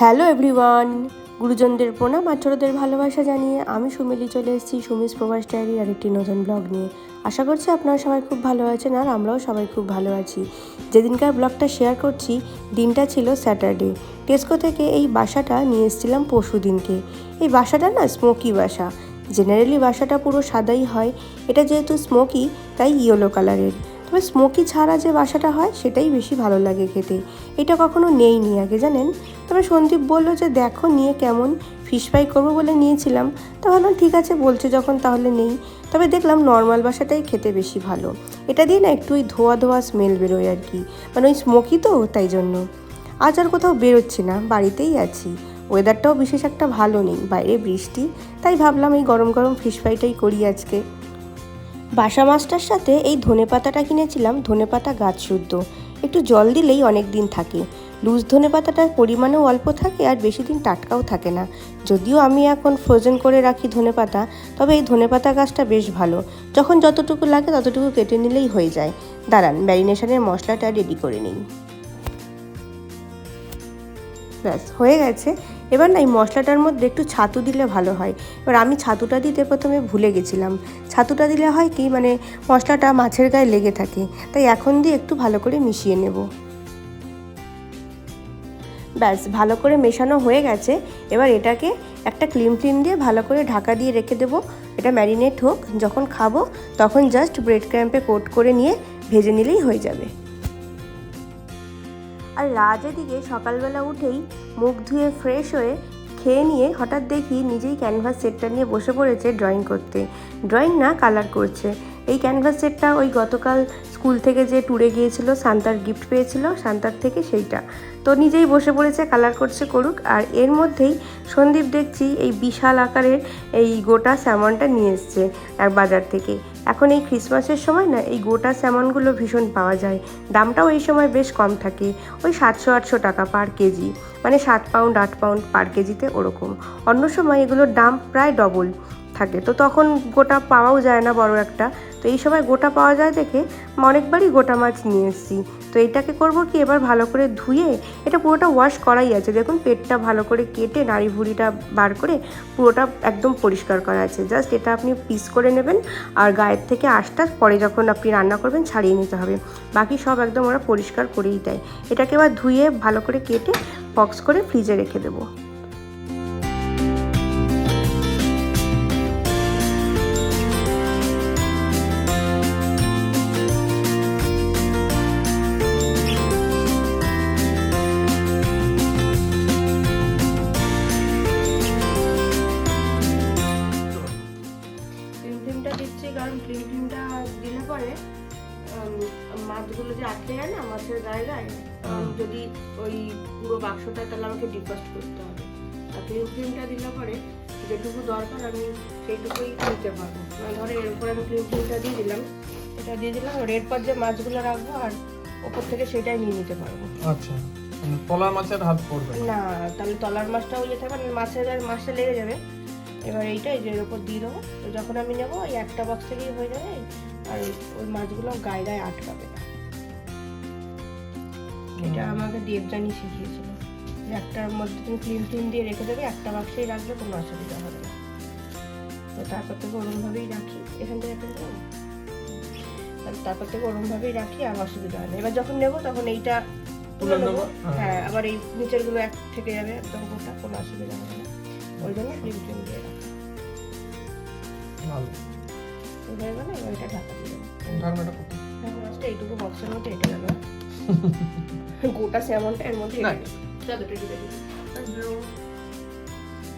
Hello everyone, গুরুজনদের প্রণাম আর ছোটদের ভালোবাসা জানিয়ে আমি সুমিলি চলে এসেছি সুমিস প্রবাস ডায়েরির আরেকটি নতুন ব্লগ নিয়ে। আশা করছি আপনারা সবাই খুব ভালো আছেন আর আমরাও সবাই খুব ভালো আছি। যেদিনকার ব্লগটা শেয়ার করছি, দিনটা ছিল স্যাটারডে। টেস্কো থেকে এই বাসাটা নিয়ে এসেছিলাম পরশু দিনকে। এই বাসাটা না স্মোকি বাসা। জেনারেলি বাসাটা পুরো সাদাই হয়। এটা যেহেতু স্মোকি, তাই ইয়েলো কালারের। তবে স্মোকি ছাড়া যে বাসাটা হয়, সেটাই বেশি ভালো লাগে খেতে। এটা কখনো নেইনি আগে, জানেন? তবে সন্দীপ বলল যে, দেখো, নিয়ে কেমন ফিশ ফ্রাই করব বলে নিয়েছিলাম। তা ভাবলাম, ঠিক আছে, বলছে যখন, তাহলে নেই। তবে দেখলাম নর্মাল বাসাটাই খেতে বেশি ভালো। এটা দিয়ে না, একটু ওই ধোয়া ধোয়া স্মেল বেরোয় আর কি। মানে ওই স্মোকি তো, তাই জন্য। আজ আর কোথাও বেরোচ্ছি না, বাড়িতেই আছি। ওয়েদারটাও বিশেষ একটা ভালো নেই, বাইরে বৃষ্টি। তাই ভাবলাম, এই গরম গরম ফিশ ফ্রাইটাই করি আজকে। বাসা মাছটার সাথে এই ধনে পাতাটা কিনেছিলাম, ধনে পাতা গাছ শুদ্ধ। একটু জল দিলেই অনেক দিন থাকে। লুজ ধনে পাতাটার পরিমাণও অল্প থাকে আর বেশি দিন টাটকাও থাকে না। যদিও আমি এখন ফ্রোজেন করে রাখি ধনে পাতা, তবে এই ধনে পাতা গাছটা বেশ ভালো। যখন যতটুকু লাগে ততটুকু কেটে নিলেই হয়ে যায়। দাঁড়ান ম্যারিনেশনের মশলাটা রেডি করে নিই। ব্যাস, হয়ে গেছে। এবার না এই মশলাটার মধ্যে একটু ছাতু দিলে ভালো হয়। এবার আমি ছাতুটা দিতে প্রথমে ভুলে গেছিলাম। ছাতুটা দিলে হয় কি মানে মশলাটা মাছের গায়ে লেগে থাকে। তাই এখন দিয়ে একটু ভালো করে মিশিয়ে নেব। ব্যাস, ভালো করে মেশানো হয়ে গেছে। এবার এটাকে একটা ক্লিম ক্লিম দিয়ে ভালো করে ঢাকা দিয়ে রেখে দেবো। এটা ম্যারিনেট হোক, যখন খাব, তখন জাস্ট ব্রেড ক্র্যাম্পে কোট করে নিয়ে ভেজে নিলেই হয়ে যাবে। আর রাজ এদিকে সকালবেলা উঠেই মুখ ধুয়ে ফ্রেশ হয়ে খেয়ে নিয়ে হঠাৎ দেখি নিজেই ক্যানভাস সেটটা নিয়ে বসে পড়েছে ড্রয়িং করতে। ড্রয়িং না কালার করছে। এই ক্যানভাস সেটটা ওই গতকাল স্কুল থেকে যে ট্যুরে গিয়েছিল, শান্তার গিফট পেয়েছিল, শান্তার থেকে সেইটা। তো নিজেই বসে পড়েছে কালার করছে করুক। আর এর মধ্যেই সন্দীপ দেখছি এই বিশাল আকারের এই গোটা স্যামনটা নিয়ে এসছে এক বাজার থেকে। এখন এই ক্রিসমাসের সময় না, এই গোটা স্যামনগুলো ভীষণ পাওয়া যায়। দামটাও এই সময় বেশ কম থাকে। ওই সাতশো, আটশো টাকা পার কেজি। মানে সাত পাউন্ড আট পাউন্ড পার কেজিতে ওরকম। অন্য সময় এগুলোর দাম প্রায় ডবল থাকে। তো তখন গোটা পাওয়াও যায় না বড় একটা। তো এই সময় গোটা পাওয়া যায় দেখে অনেকবারই গোটা মাছ নিয়ে এসেছি। তো এটাকে করব কি? এবার ভালো করে ধুয়ে এটা পুরোটা ওয়াশ করাই আছে। দেখুন পেটটা ভালো করে কেটে নাড়ি ভুড়িটা বার করে পুরোটা একদম পরিষ্কার করা আছে। জাস্ট এটা আপনি পিস করে নেবেন আর গায়ের থেকে আশটা পরে যখন আপনি রান্না করবেন ছাড়িয়ে নিতে হবে। বাকি সব একদম ওরা পরিষ্কার করেই দেয়। এটাকে এবার ধুয়ে ভালো করে কেটে বক্স করে ফ্রিজে রেখে দেবো। যে আটকে যায় না মাছের গায়ে গায়ে যদি ওই পুরো বাক্সটা তাহলে আমাকে ডিফাস্ট করতে হবে। আর ক্রিম ক্রিমটা দিলে পরে যেটুকু দরকার আমি সেইটুকুই নিতে পারব। মানে ধরো এর উপরে আমি ক্রিম ক্রিমটা দিয়ে দিলাম। এটা দিয়ে দিলাম আর এরপর যে মাছগুলো রাখব আর ওপর থেকে সেটাই নিয়ে নিতে পারব। আচ্ছা মানে তলার মাছের হাত পড়বে না। তাহলে তলার মাছটা ওই যেতে পারে মাছের গায়ে মাছটা লেগে যাবে। এবার এইটা এই যে এর উপর দিয়ে দেবো। তো যখন আমি নেব ওই একটা বক্স থেকেই হয়ে যাবে। আর ওই- ওই মাছগুলো গায়ে গায়ে আটকাবে না। এটা আমাকে দেবজানি শিখিয়েছিল। যে একটার মধ্যে তুমি ক্লিন ক্লিন দিয়ে রেখে দেবে একটা বাক্সেই রাখলে কোনো অসুবিধা হবে না। তো তারপর থেকে ওরমভাবেই রাখি এখান থেকে তারপর থেকে ওরমভাবেই রাখি আর অসুবিধা হয় না। এবার যখন নেব তখন এইটা তুলে নেব। হ্যাঁ। হ্যাঁ আবার এই নিচেরগুলো এক থেকে যাবে একদম গোটা কোনো অসুবিধা হবে না। ওই জন্য ক্লিন ক্লিন দিয়ে রাখি। ভালো। হয়ে গেলে এবার এটা ঢাকা দিয়ে এইটুকু বক্সের মধ্যে এটা গেল গোটা স্যামনটা এর মধ্যে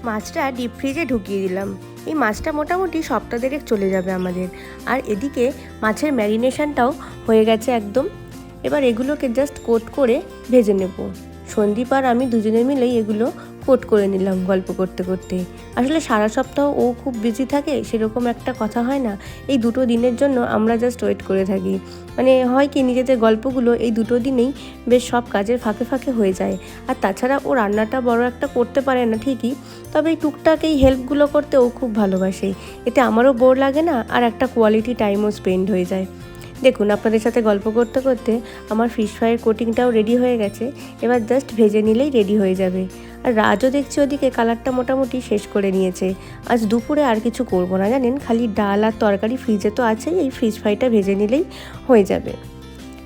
মাছটা ডিপ ফ্রিজে ঢুকিয়ে দিলাম। এই মাছটা মোটামুটি সপ্তাহ দেড়েক চলে যাবে আমাদের। আর এদিকে মাছের ম্যারিনেশনটাও হয়ে গেছে একদম। এবার এগুলোকে জাস্ট কোট করে ভেজে নেব। সন্দীপ আর আমি দুজনে মিলেই এগুলো কোট করে নিলাম গল্প করতে করতে। আসলে সারা সপ্তাহ ও খুব বিজি থাকে, সেরকম একটা কথা হয় না। এই দুটো দিনের জন্য আমরা জাস্ট ওয়েট করে থাকি। মানে হয় কি, নিজেদের গল্পগুলো এই দুটো দিনেই বেশ সব কাজের ফাঁকে ফাঁকে হয়ে যায়। আর তাছাড়া ও রান্নাটা বড় একটা করতে পারে না ঠিকই, তবে এই টুকটাক এই হেল্পগুলো করতে ও খুব ভালোবাসে। এতে আমারও বোর লাগে না, আর একটা কোয়ালিটি টাইমও স্পেন্ড হয়ে যায়। দেখুন, আপনাদের সাথে গল্প করতে করতে আমার ফিশ ফ্রাইয়ের কোটিংটাও রেডি হয়ে গেছে। এবার জাস্ট ভেজে নিলেই রেডি হয়ে যাবে। আর রাজও দেখছি ওদিকে, কালারটা মোটামুটি শেষ করে নিয়েছে। আজ দুপুরে আর কিছু করব না, জানেন? খালি ডাল আর তরকারি ফ্রিজে তো আছেই, এই ফিশ ফ্রাইটা ভেজে নিলেই হয়ে যাবে।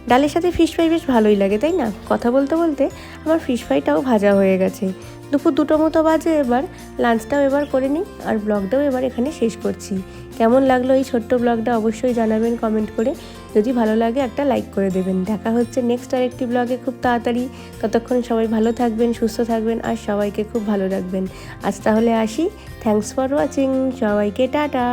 ডালের সাথে ফিশ ফ্রাই বেশ ভালোই লাগে, তাই না? কথা বলতে বলতে আমার ফিশ ফ্রাইটাও ভাজা হয়ে গেছে। দুপুর দুটো মতো বাজে এবার লাঞ্চটাও এবার করে নিই, আর ব্লগটাও এবার এখানে শেষ করছি। কেমন লাগল এই ছোট্ট ব্লগটা অবশ্যই জানাবেন কমেন্ট করে। যদি ভালো লাগে একটা লাইক করে দেবেন। দেখা হচ্ছে নেক্সট আরেকটি ব্লগে খুব তাড়াতাড়ি। ততক্ষণ সবাই ভালো থাকবেন, সুস্থ থাকবেন, আর সবাইকে খুব ভালো রাখবেন। আজ তাহলে আসি। থ্যাংকস ফর ওয়াচিং সবাইকে টাটা।